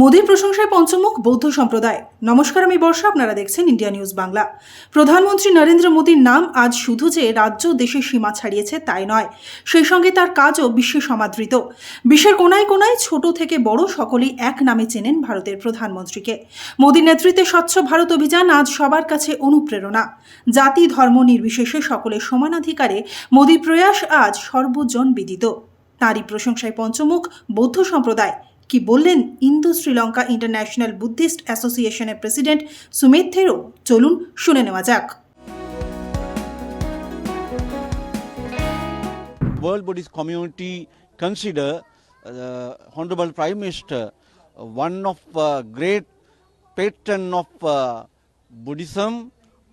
মোদীর প্রশংসায় পঞ্চমুখ বৌদ্ধ সম্প্রদায়। নমস্কার, আমি বর্ষা, আপনারা দেখছেন ইন্ডিয়া নিউজ বাংলা। প্রধানমন্ত্রী নরেন্দ্র মোদীর নাম আজ শুধু যে রাজ্য দেশের সীমা ছাড়িয়েছে তাই নয়, সেই সঙ্গে তার কাজও বিশ্বে সমাদৃত। বিশ্বের কোনায় কোনায় ছোট থেকে বড় সকলেই এক নামে চেনেন ভারতের প্রধানমন্ত্রীকে। মোদীর নেতৃত্বে স্বচ্ছ ভারত অভিযান আজ সবার কাছে অনুপ্রেরণা। জাতি, ধর্ম নির্বিশেষে সকলের সমানাধিকারে মোদীর প্রয়াস আজ সর্বজন বিদিত। তারই প্রশংসায় পঞ্চমুখ বৌদ্ধ সম্প্রদায়। কি বললেন ইন্দো শ্রীলঙ্কা ইন্টারন্যাশনাল বুদ্ধিস্ট অ্যাসোসিয়েশনের প্রেসিডেন্ট সুমিত থেরো চলুন শুনে নেওয়া যাক World Buddhist community consider uh, Honorable Prime Minister uh, one of uh, great patron of uh, Buddhism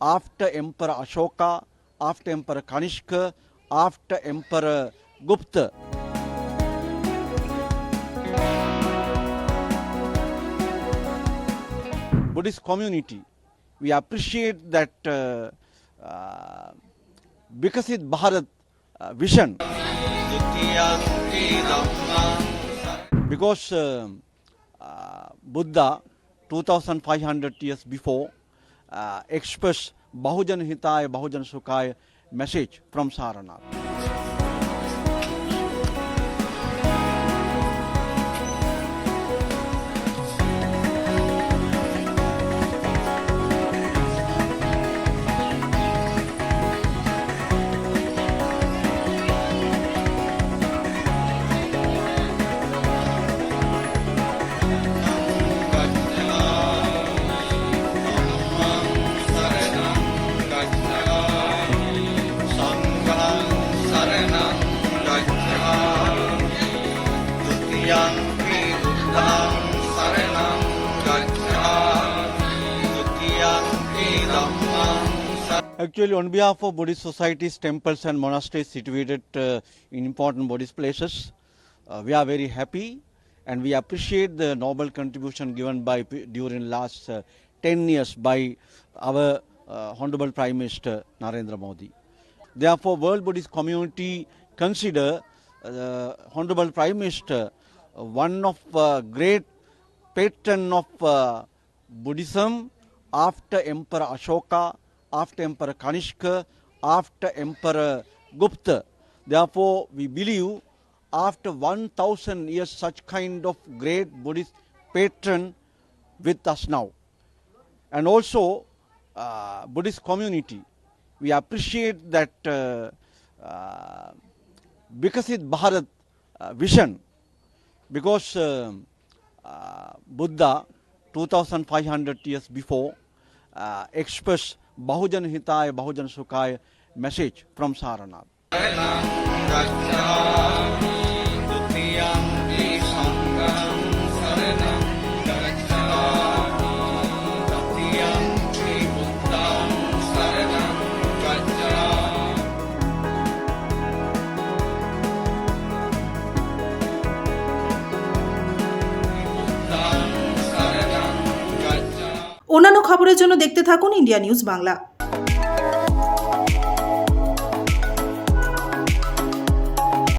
after Emperor Ashoka, after Emperor Kanishka, after Emperor Gupta. Buddhist community, we appreciate that uh, uh, Vikasit Bharat uh, vision because um, uh, Buddha 2500 years before uh, expressed Bahujan Hitaya Bahujan Sukhaya message from Saranath. द्वितीयम्पि बुद्धं शरणं गच्छामि द्वितीयम्पि धम्मं Actually, on behalf of Buddhist societies, temples, and monasteries situated uh, in important Buddhist places, uh, we are very happy and we appreciate the noble contribution given by p- during last uh, 10 years by our uh, Honorable Prime Minister Narendra Modi. Therefore, World Buddhist community consider uh, Honorable Prime Minister uh, one of uh, great patron of uh, Buddhism after Emperor Ashoka, after Emperor Kanishka, after Emperor Gupta. Therefore, we believe after 1000 years such kind of great Buddhist patron with us now. And also, uh, Buddhist community, we appreciate that uh, uh, Vikasit Bharat uh, vision because um, uh, Buddha 2500 years before uh, expressed Bahujan Hitaya Bahujan Sukhaya message from Saranath. অন্যান্য খবরের জন্য দেখতে থাকুন India news Bangla.